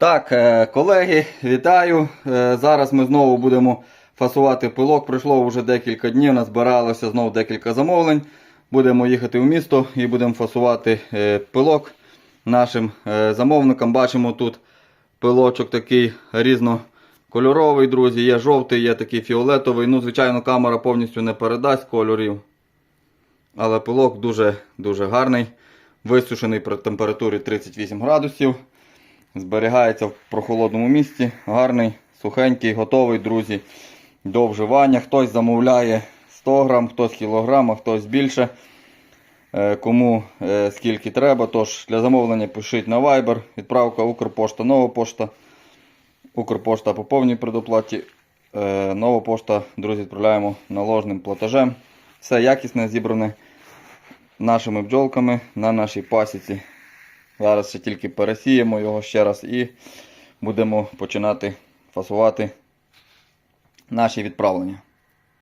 Так, е, колеги, вітаю. Е, Зараз ми знову будемо фасувати пилок. Пройшло вже декілька днів, назбиралося знову декілька замовлень. Будемо їхати в місто і будемо фасувати е, пилок нашим замовникам. Бачимо тут пилочок такий різнокольоровий, друзі. Є жовтий, є такий фіолетовий. Ну, звичайно, камера повністю не передасть кольорів. Але пилок дуже, дуже гарний. Висушений при температурі 38 градусів. Зберігається в прохолодному місці. Гарний, сухенький, готовий, друзі, до вживання. Хтось замовляє 100 грам, хтось кілограм, а хтось більше. Е, Кому е, скільки треба. Тож для замовлення пишіть на Viber. Відправка Укрпошта, нова пошта. Укрпошта по повній предоплаті. Е, Нова пошта, друзі, відправляємо наложним платежем. Все якісне, зібране нашими бджолками на нашій пасіці. Зараз ще тільки пересіємо його ще раз і будемо починати фасувати наші відправлення.